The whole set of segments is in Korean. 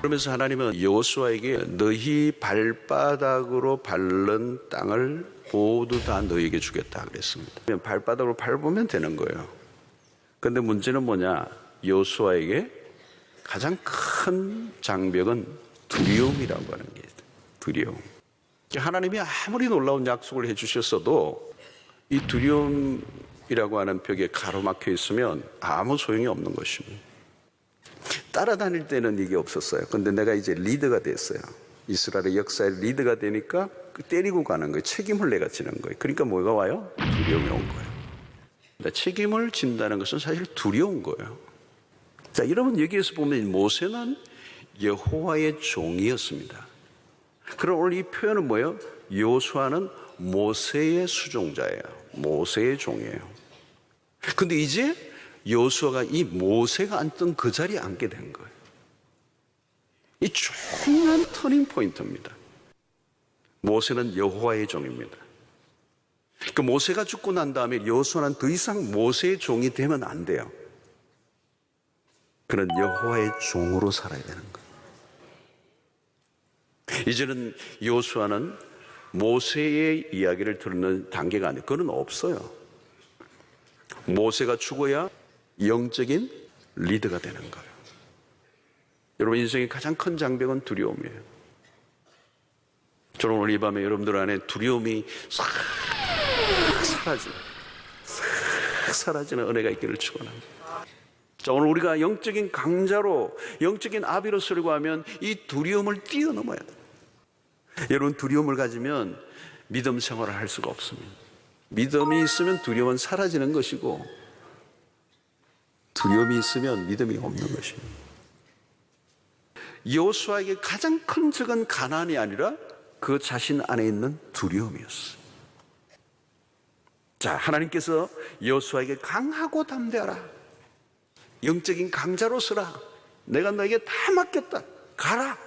그러면서 하나님은 여호수아에게 너희 발바닥으로 밟는 땅을 모두 다 너에게 주겠다 그랬습니다. 발바닥으로 밟으면 되는 거예요. 근데 문제는 뭐냐? 여호수아에게 가장 큰 장벽은 두려움이라고 하는 게. 두려움. 하나님이 아무리 놀라운 약속을 해 주셨어도 이 두려움이라고 하는 벽에 가로막혀 있으면 아무 소용이 없는 것입니다. 따라다닐 때는 이게 없었어요. 근데 내가 이제 리더가 됐어요. 이스라엘의 역사의 리더가 되니까 그 때리고 가는 거예요. 책임을 내가 지는 거예요. 그러니까 뭐가 와요? 두려움이 온 거예요. 근데 책임을 진다는 것은 사실 두려운 거예요. 자, 여러분 여기에서 보면 모세는 여호와의 종이었습니다. 그럼 오늘 이 표현은 뭐예요? 요수아는 모세의 수종자예요. 모세의 종이에요. 근데 이제 요수아가 이 모세가 앉던 그 자리에 앉게 된 거예요. 이 중요한 터닝 포인트입니다. 모세는 여호와의 종입니다. 그 모세가 죽고 난 다음에 여호수아는 더 이상 모세의 종이 되면 안 돼요. 그는 여호와의 종으로 살아야 되는 거예요. 이제는 여호수아는 모세의 이야기를 듣는 단계가 아니에요. 그는 없어요. 모세가 죽어야 영적인 리더가 되는 거예요. 여러분 인생의 가장 큰 장벽은 두려움이에요. 저는 오늘 이 밤에 여러분들 안에 두려움이 싹 사라지는 싹 사라지는 은혜가 있기를 축원합니다. 자, 오늘 우리가 영적인 강자로 영적인 아비로 서려고 하면 이 두려움을 뛰어넘어야 돼. 여러분 두려움을 가지면 믿음 생활을 할 수가 없습니다. 믿음이 있으면 두려움은 사라지는 것이고 두려움이 있으면 믿음이 없는 것입니다. 여호수아에게 가장 큰 적은 가난이 아니라 그 자신 안에 있는 두려움이었어요. 자, 하나님께서 여호수아에게 강하고 담대하라. 영적인 강자로 서라. 내가 너에게 다 맡겼다. 가라.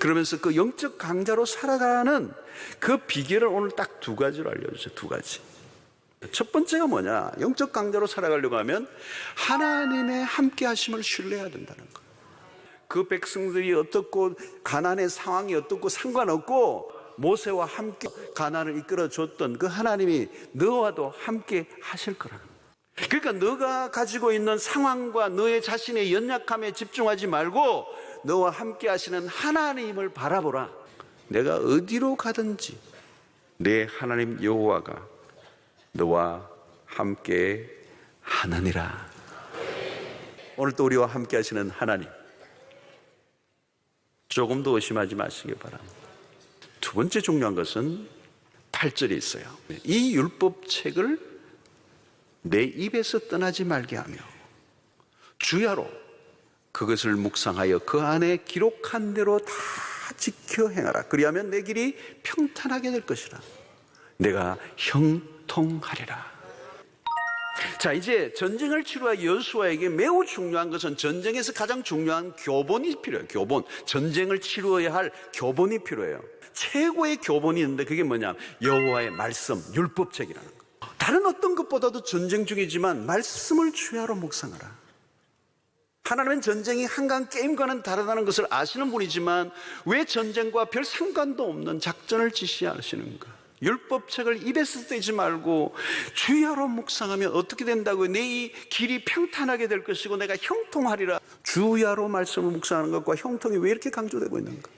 그러면서 그 영적 강자로 살아가는 그 비결을 오늘 딱 두 가지로 알려주세요. 두 가지. 첫 번째가 뭐냐? 영적 강자로 살아가려고 하면 하나님의 함께 하심을 신뢰해야 된다는 거예요. 그 백성들이 어떻고 가난의 상황이 어떻고 상관없고 모세와 함께 가난을 이끌어 줬던 그 하나님이 너와도 함께 하실 거예요. 그러니까 너가 가지고 있는 상황과 너의 자신의 연약함에 집중하지 말고 너와 함께 하시는 하나님을 바라보라. 내가 어디로 가든지 내 하나님 여호와가 너와 함께 하느니라. 오늘 또 우리와 함께 하시는 하나님. 조금 더 의심하지 마시기 바랍니다. 두 번째 중요한 것은 8절에 있어요. 이 율법책을 내 입에서 떠나지 말게 하며 주야로 그것을 묵상하여 그 안에 기록한 대로 다 지켜 행하라. 그리하면 내 길이 평탄하게 될 것이라. 내가 형 통하리라. 자, 이제 전쟁을 치루한 여수아에게 매우 중요한 것은 전쟁에서 가장 중요한 교본이 필요해요. 교본. 전쟁을 치루어야 할 교본이 필요해요. 최고의 교본이 있는데 그게 뭐냐? 여호와의 말씀, 율법책이라는 거. 다른 어떤 것보다도 전쟁 중이지만 말씀을 주야로 묵상하라. 하나님은 전쟁이 한강 게임과는 다르다는 것을 아시는 분이지만 왜 전쟁과 별 상관도 없는 작전을 지시하시는가? 율법책을 입에서 떼지 말고 주야로 묵상하면 어떻게 된다고요? 내 이 길이 평탄하게 될 것이고 내가 형통하리라. 주야로 말씀을 묵상하는 것과 형통이 왜 이렇게 강조되고 있는가?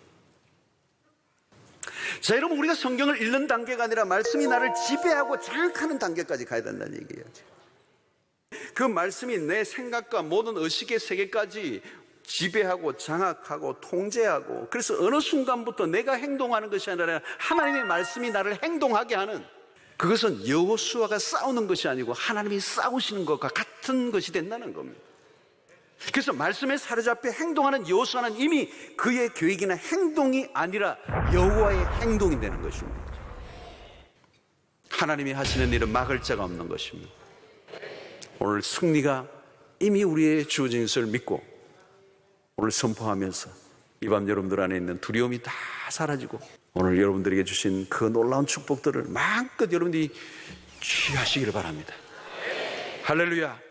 자, 여러분, 우리가 성경을 읽는 단계가 아니라 말씀이 나를 지배하고 자극하는 단계까지 가야 된다는 얘기예요. 그 말씀이 내 생각과 모든 의식의 세계까지 지배하고 장악하고 통제하고 그래서 어느 순간부터 내가 행동하는 것이 아니라 하나님의 말씀이 나를 행동하게 하는 그것은 여호수아가 싸우는 것이 아니고 하나님이 싸우시는 것과 같은 것이 된다는 겁니다. 그래서 말씀에 사로잡혀 행동하는 여호수아는 이미 그의 계획이나 행동이 아니라 여호와의 행동이 되는 것입니다. 하나님이 하시는 일은 막을 자가 없는 것입니다. 오늘 승리가 이미 우리의 주어진 것을 믿고 오늘 선포하면서 이 밤 여러분들 안에 있는 두려움이 다 사라지고 오늘 여러분들에게 주신 그 놀라운 축복들을 마음껏 여러분들이 취하시기를 바랍니다. 할렐루야.